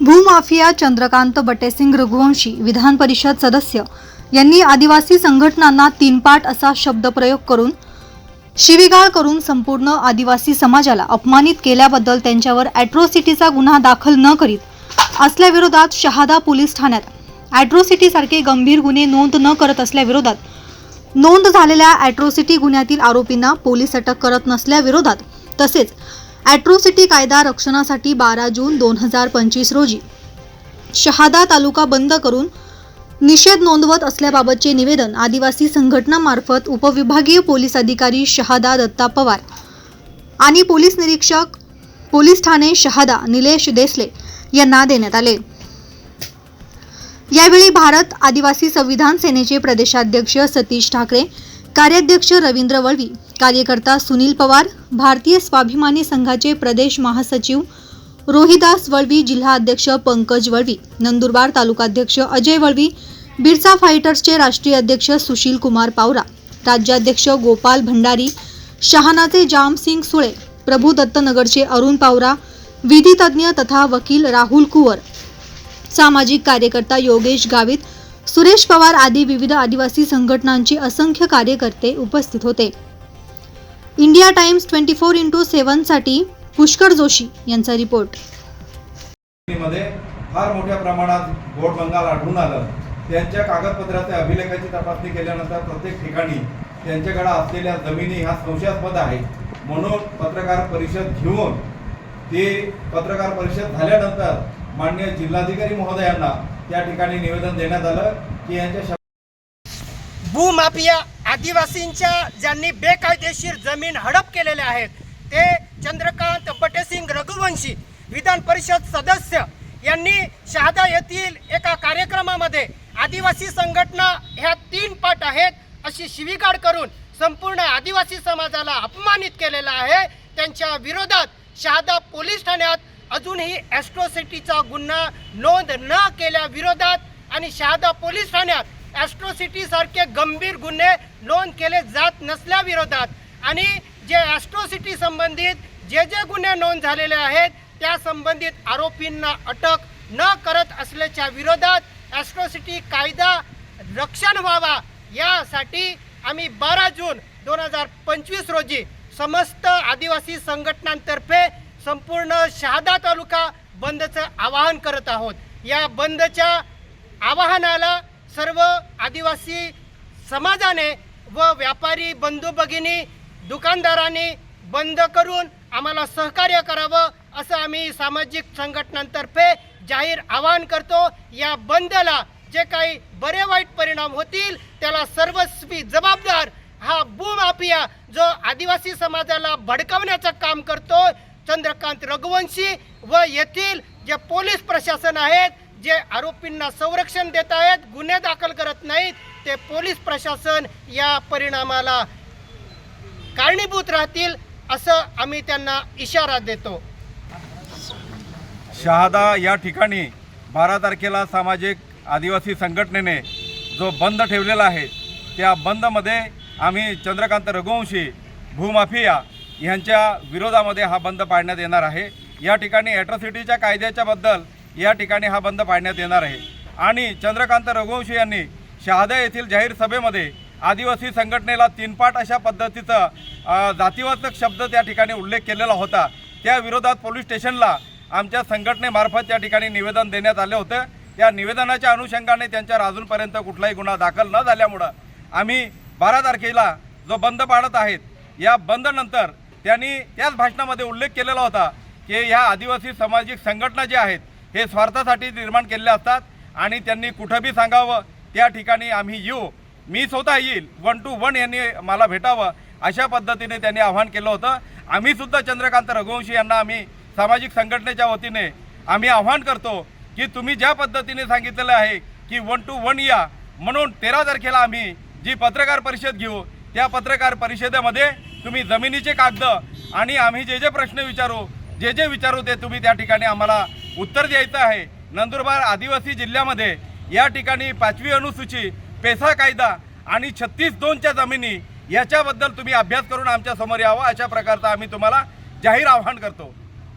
भूमाफिया चंद्रकांत बटेसिंग रघुवंशी विधान परिषद सदस्य यांनी आदिवासी संघटनांना तीनपाट असा शब्दप्रयोग करून शिवीगाळ करून संपूर्ण आदिवासी समाजाला अपमानित केल्याबद्दल त्यांच्यावर ॲट्रोसिटीचा गुन्हा दाखल न करीत असल्याविरोधात शहादा पोलीस ठाण्यात. ॲट्रोसिटीसारखे गंभीर गुन्हे नोंद न करत असल्याविरोधात नोंद झालेल्या ॲट्रोसिटी गुन्ह्यातील आरोपींना पोलीस अटक करत नसल्याविरोधात तसेच ॲट्रोसिटी कायदा रक्षणासाठी बारा जून दोन हजार पंचवीस रोजी शहादा तालुका बंद करून निषेध नोंदवत असल्याबाबतचे निवेदन आदिवासी संघटनामार्फत उपविभागीय पोलीस अधिकारी शहादा दत्ता पवार आणि पोलीस निरीक्षक पोलीस ठाणे शहादा निलेश देसले यांना देण्यात आले. यावेळी भारत आदिवासी संविधान सेनेचे प्रदेशाध्यक्ष सतीश ठाकरे कार्याध्यक्ष रवींद्र वळवी कार्यकर्ता सुनील पवार भारतीय स्वाभिमानी संघाचे प्रदेश महासचिव रोहिदास वळवी जिल्हा अध्यक्ष पंकज वळवी नंदुरबार तालुकाध्यक्ष अजय वळवी बिरसा फायटर्सचे राष्ट्रीय अध्यक्ष सुशील कुमार पावरा राज्याध्यक्ष गोपाल भंडारी शहानाचे जामसिंग सुळे प्रभू दत्तनगरचे अरुण पावरा विधितज्ञ तथा वकील राहुल कुवर सामाजिक कार्यकर्ता योगेश गावित सुरेश पवार आदी विविध आदिवासी संघटनांचे असंख्य कार्यकर्ते उपस्थित होते. India Times twenty four into सेव्हनसाठी Pushkar Joshi यांचा रिपोर्ट. मध्ये फार मोठ्या प्रमाणात बोट बंगाल आढळून आलं. त्यांच्या कागदपत्राच्या अभिलेखाची तपासणी केल्यानंतर प्रत्येक ठिकाणी त्यांच्याकडे असलेल्या जमिनी ह्या संशयास्पद आहे म्हणून पत्रकार परिषद घेऊन ते पत्रकार परिषद झाल्यानंतर मान्य जिल्हाधिकारी महोदयांना त्या ठिकाणी निवेदन देण्यात आलं की यांच्या भूमाफिया आदिवासींच्या ज्यांनी बेकायदेशीर जमीन हडप केलेल्या आहेत ते चंद्रकांत बटेसिंग रघुवंशी विधान परिषद सदस्य यांनी शहादा येथील एका कार्यक्रमामध्ये आदिवासी संघटना ह्या तीन पाठ आहेत अशी शिवीगाड करून संपूर्ण आदिवासी समाजाला अपमानित केलेला आहे. त्यांच्या विरोधात शहादा पोलीस ठाण्यात अजूनही ॲस्ट्रोसिटीचा गुन्हा नोंद न केल्या विरोधात आणि शहादा पोलीस ठाण्यात ॲस्ट्रोसिटीसारखे गंभीर गुन्हे नोंद केले जात नसल्याविरोधात आणि जे ॲस्ट्रोसिटी संबंधित जे जे गुन्हे नोंद झालेले आहेत त्या संबंधित आरोपींना अटक न करत असल्याच्या विरोधात ॲस्ट्रोसिटी कायदा रक्षण व्हावा यासाठी आम्ही बारा जून दोन हजार पंचवीस रोजी समस्त आदिवासी संघटनांतर्फे संपूर्ण शहादा तालुका बंदचं आवाहन करत आहोत. या बंदच्या आवाहनाला सर्व आदिवासी समाजाने व व्यापारी बंधू भगिनी दुकानदारांनी बंद करून आम्हाला सहकार्य करावं असं आम्ही सामाजिक संघटनांतर्फे जाहीर आवाहन करतो. या बंदला जे काही बरे वाईट परिणाम होतील त्याला सर्वस्वी जबाबदार हा भूमाफिया जो आदिवासी समाजाला भडकवण्याचं काम करतो चंद्रकांत रघुवंशी व येथील जे पोलीस प्रशासन आहेत जे आरोपींना संरक्षण देत आहेत गुन्हे दाखल करत नाहीत ते पोलीस प्रशासन या परिणामाला कारणीभूत राहतील असं आम्ही त्यांना इशारा देतो. शहादा या ठिकाणी बारा तारखेला सामाजिक आदिवासी संघटनेने जो बंद ठेवलेला आहे त्या बंदमध्ये आम्ही चंद्रकांत रघुवंशी भूमाफिया यांच्या विरोधामध्ये हा बंद पाडण्यात येणार आहे. या ठिकाणी ॲट्रॉसिटीच्या कायद्याच्याबद्दल या ठिकाणी हा बंद पाडण्यात येणार आहे. आणि चंद्रकांत रघुवंशी यांनी शहादा येथील जाहीर सभेमध्ये आदिवासी संघटनेला तीनपाट अशा पद्धतीचं जातीवाचक शब्द त्या ठिकाणी उल्लेख केलेला होता. त्या विरोधात पोलीस स्टेशनला आमच्या संघटनेमार्फत त्या ठिकाणी निवेदन देण्यात आले होतं. त्या निवेदनाच्या अनुषंगाने त्यांच्यावर अजूनपर्यंत कुठलाही गुन्हा दाखल न झाल्यामुळं आम्ही बारा तारखेला जो बंद पाडत आहेत या बंदनंतर त्यांनी त्याच भाषणामध्ये उल्लेख केलेला होता की ह्या आदिवासी सामाजिक संघटना ज्या आहेत हे स्वार्थासाठी निर्माण केलेल्या असतात आणि त्यांनी कुठं बी सांगावं त्या ठिकाणी आम्ही येऊ. मी स्वतः येईल. वन टू वन यांनी मला भेटावं अशा पद्धतीने त्यांनी आव्हान केलं होतं. आम्हीसुद्धा चंद्रकांत रघुवंशी यांना आम्ही सामाजिक संघटनेच्या वतीने आम्ही आव्हान करतो की तुम्ही ज्या पद्धतीने सांगितलेलं आहे की वन टू वन या म्हणून तेरा तारखेला आम्ही जी पत्रकार परिषद घेऊ त्या पत्रकार परिषदेमध्ये तुम्ही जमिनीचे कागद आणि आम्ही जे जे प्रश्न विचारू जे जे विचारू ते तुम्ही त्या ठिकाणी आम्हाला उत्तर द्यायचं आहे. नंदुरबार आदिवासी जिल्ह्यामध्ये या ठिकाणी पाचवी अनुसूची पेसा कायदा आणि छत्तीस दोनच्या जमिनी याच्याबद्दल तुम्ही अभ्यास करून आमच्यासमोर यावं अशा प्रकारचा आम्ही तुम्हाला जाहीर आव्हान करतो.